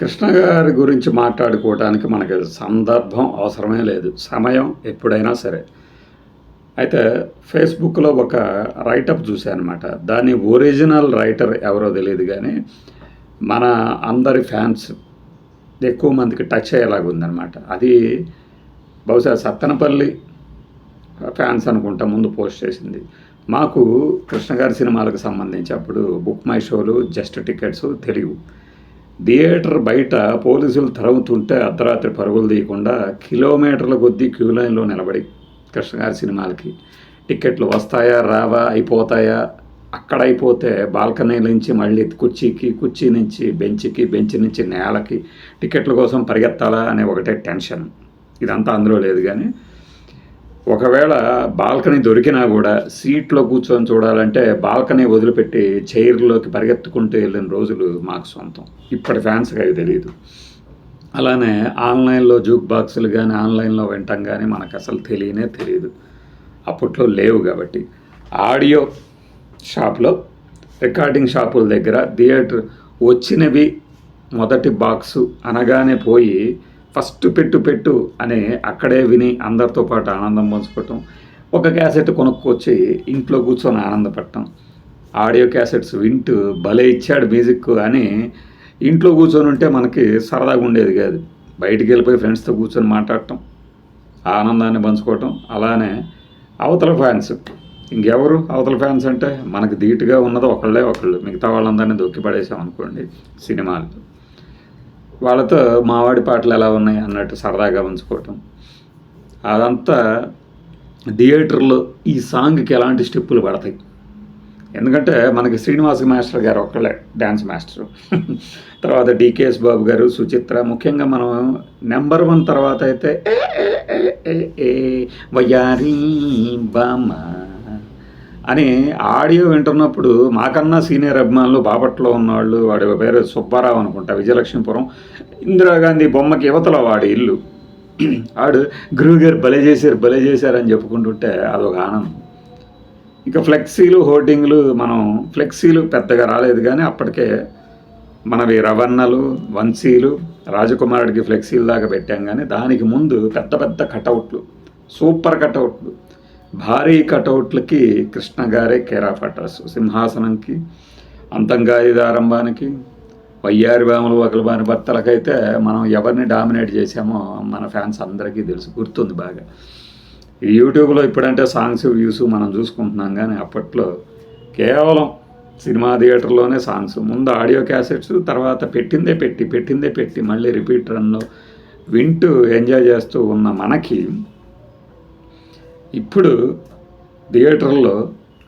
కృష్ణ గారి గురించి మాట్లాడుకోవడానికి మనకి సందర్భం అవసరమే లేదు. సమయం ఎప్పుడైనా సరే. అయితే ఫేస్బుక్లో ఒక రైటప్ చూశానమాట అనమాట దాని ఒరిజినల్ రైటర్ ఎవరో తెలియదు కానీ మన అందరి ఫ్యాన్స్ ఎక్కువ మందికి టచ్ అయ్యేలాగా ఉందన్నమాట. అది బహుశా సత్తనపల్లి ఫ్యాన్స్ అనుకుంటా ముందు పోస్ట్ చేసింది. మాకు కృష్ణ గారి సినిమాలకు సంబంధించి అప్పుడు బుక్ మై షోలు జస్ట్ టికెట్స్ తెలియవు థియేటర్ బయట పోలీసులు తరుగుతుంటే అర్ధరాత్రి పరుగులు తీయకుండా కిలోమీటర్ల కొద్దీ క్యూ లైన్లో నిలబడి కృష్ణగారి సినిమాలకి. టిక్కెట్లు వస్తాయా రావా అయిపోతాయా? అక్కడ అయిపోతే బాల్కనీ నుంచి మళ్ళీ కుర్చీకి కుర్చీ నుంచి బెంచ్కి బెంచ్ నుంచి నేలకి టికెట్ల కోసం పరిగెత్తాలా అనే ఒకటే టెన్షన్. ఇదంతా అందులో లేదు కానీ ఒకవేళ బాల్కనీ దొరికినా కూడా సీట్లో కూర్చొని చూడాలంటే బాల్కనీ వదిలిపెట్టి చైర్లోకి పరిగెత్తుకుంటూ వెళ్ళిన రోజులు మాకు సొంతం. ఇప్పటి ఫ్యాన్స్కి అవి తెలియదు అలానే ఆన్లైన్లో జూక్ బాక్సులు కానీ ఆన్లైన్లో వింటాం కానీ మనకు అసలు తెలియనే తెలియదు అప్పట్లో లేవు కాబట్టి. ఆడియో షాప్లో రికార్డింగ్ షాపుల దగ్గర థియేటర్ వచ్చినవి మొదటి బాక్సు అనగానే పోయి ఫస్ట్ పెట్టు పెట్టు అని అక్కడే విని అందరితో పాటు ఆనందం పంచుకోవటం ఒక క్యాసెట్ కొనుక్కొచ్చి ఇంట్లో కూర్చొని ఆనందపడటం ఆడియో క్యాసెట్స్ వింటూ భలే ఇచ్చాడు మ్యూజిక్ అని ఇంట్లో కూర్చొని ఉంటే మనకి సరదాగా ఉండేది కాదు. బయటికి వెళ్ళిపోయి ఫ్రెండ్స్తో కూర్చొని మాట్లాడటం ఆనందాన్ని పంచుకోవటం అలానే అవతల ఫ్యాన్స్. ఇంకెవరు అవతల ఫ్యాన్స్ అంటే మనకి ధీటుగా ఉన్నది ఒకళ్ళే ఒకళ్ళు. మిగతా వాళ్ళందరినీ దొక్కి పడేసాం అనుకోండి సినిమాలు. వాళ్ళతో మావాడి పాటలు ఎలా ఉన్నాయి అన్నట్టు సరదాగా ఉంచుకోవటం. అదంతా థియేటర్లో ఈ సాంగ్కి ఎలాంటి స్టెప్పులు పడతాయి. ఎందుకంటే మనకి శ్రీనివాస మాస్టర్ గారు ఒక్కళ్ళే డ్యాన్స్ మాస్టర్. తర్వాత డికేఎస్ బాబు గారు సుచిత్ర ముఖ్యంగా మనం నెంబర్ వన్ తర్వాత అయితే ఏ, బామా ఏ, ఏ, ఏ, వయ్యారి బామ్మ అని ఆడియో వింటున్నప్పుడు మాకన్నా సీనియర్ అభిమానులు బాపట్లో ఉన్నవాళ్ళు వాడి పేరు సుబ్బారావు అనుకుంటా విజయలక్ష్మీపురం ఇందిరాగాంధీ బొమ్మకి యువతల వాడి ఇల్లు. ఆడు గురువు గారు భలే చేశారు బలే చేశారు అని చెప్పుకుంటుంటే అదొక ఆనందం. ఇక ఫ్లెక్సీలు హోర్డింగ్లు మనం ఫ్లెక్సీలు పెద్దగా రాలేదు కానీ అప్పటికే మనవి రవన్నలు వంశీలు రాజకుమారుడికి ఫ్లెక్సీలు దాకా పెట్టాం కానీ దానికి ముందు పెద్ద పెద్ద కటౌట్లు సూపర్ కటౌట్లు. భారీ కటౌట్లకి కృష్ణ గారే కేర్ సింహాసనంకి అడ్రస్ సింహాసనంకి వయ్యారి భామలు ఒకలబాని భర్తలకైతే మనం ఎవరిని డామినేట్ చేసామో మన ఫ్యాన్స్ అందరికీ తెలుసు గుర్తుంది బాగా. ఈ యూట్యూబ్లో ఇప్పుడంటే సాంగ్స్ వ్యూస్ మనం చూసుకుంటున్నాం కానీ అప్పట్లో కేవలం సినిమా థియేటర్లోనే సాంగ్స్ ముందు ఆడియో క్యాసెట్స్ తర్వాత పెట్టిందే పెట్టి పెట్టిందే పెట్టి మళ్ళీ రిపీట్ రన్లో వింటూ ఎంజాయ్ చేస్తూ ఉన్న మనకి ఇప్పుడు థియేటర్లో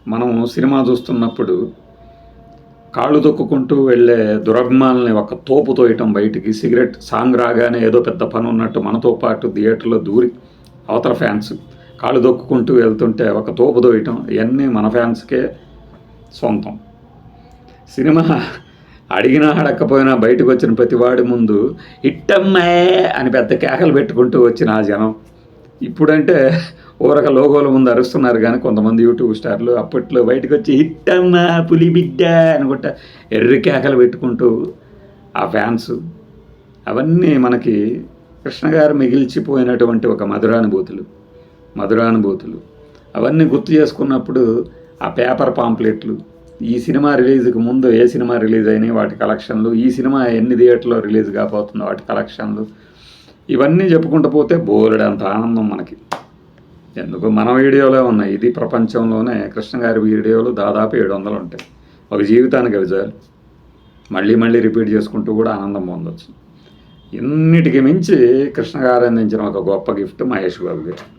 మనం సినిమా చూస్తున్నప్పుడు కాళ్ళు తొక్కుకుంటూ వెళ్ళే దురభిమానుల్ని ఒక తోపు తోయటం బయటికి సిగరెట్ సాంగ్ రాగానే ఏదో పెద్ద పని ఉన్నట్టు మనతో పాటు థియేటర్లో దూరి అవతల ఫ్యాన్స్ కాళ్ళు దొక్కుకుంటూ వెళ్తుంటే ఒక తోపు తోయటం ఇవన్నీ మన ఫ్యాన్స్కే సొంతం. సినిమా అడిగినా అడగకపోయినా బయటకు వచ్చిన ప్రతివాడి ముందు ఇట్టమ్మే అని పెద్ద కేకలు పెట్టుకుంటూ వచ్చిన ఆ జనం. ఇప్పుడంటే ఊరక లోగోల ముందు అరుస్తున్నారు కానీ కొంతమంది యూట్యూబ్ స్టార్లు అప్పట్లో బయటకు వచ్చి హిట్టమ్మ పులి బిడ్డ అనుకుంటా ఎర్రి కేకలు పెట్టుకుంటూ ఆ ఫ్యాన్స్. అవన్నీ మనకి కృష్ణ గారు మిగిల్చిపోయినటువంటి ఒక మధురానుభూతులు మధురానుభూతులు. అవన్నీ గుర్తు చేసుకున్నప్పుడు ఆ పేపర్ పాంప్లెట్లు ఈ సినిమా రిలీజ్కి ముందు ఏ సినిమా రిలీజ్ అయినాయి వాటి కలెక్షన్లు ఈ సినిమా ఎన్ని థియేటర్లో రిలీజ్ కాబోతుందో వాటి కలెక్షన్లు ఇవన్నీ చెప్పుకుంటూ పోతే బోలెడంత ఆనందం మనకి. ఎందుకు మన వీడియోలే ఉన్నాయి. ఇది ప్రపంచంలోనే కృష్ణ గారి వీడియోలు దాదాపు ఏడు వందలు ఉంటాయి. ఒక జీవితానికి అవి చాలు. మళ్ళీ మళ్ళీ రిపీట్ చేసుకుంటూ కూడా ఆనందం పొందొచ్చు. ఇన్నిటికి మించి కృష్ణ గారు అందించిన ఒక గొప్ప గిఫ్ట్ మహేష్ బాబు గారు.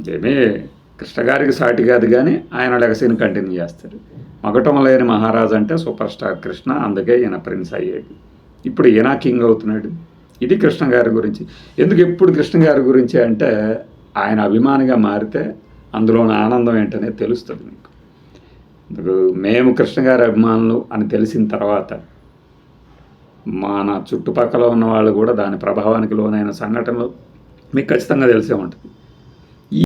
ఇదేమీ కృష్ణ గారికి సాటి కాదు కానీ ఆయన లెగసీని కంటిన్యూ చేస్తారు. మగటం లేని మహారాజ్ అంటే సూపర్ స్టార్ కృష్ణ అందుకే ఈయన ప్రిన్స్ అయ్యాడు. ఇప్పుడు ఈయన కింగ్ అవుతున్నాడు. ఇది కృష్ణ గారి గురించి. ఎందుకు ఎప్పుడు కృష్ణ గారి గురించి అంటే ఆయన అభిమానిగా మారితే అందులోని ఆనందం ఏంటనేది తెలుస్తుంది మీకు. ఇప్పుడు మేము కృష్ణ గారి అభిమానులు అని తెలిసిన తర్వాత మన చుట్టుపక్కల ఉన్న వాళ్ళు కూడా దాని ప్రభావానికి లోనైన సంఘటనలు మీకు ఖచ్చితంగా తెలిసే ఉంటుంది.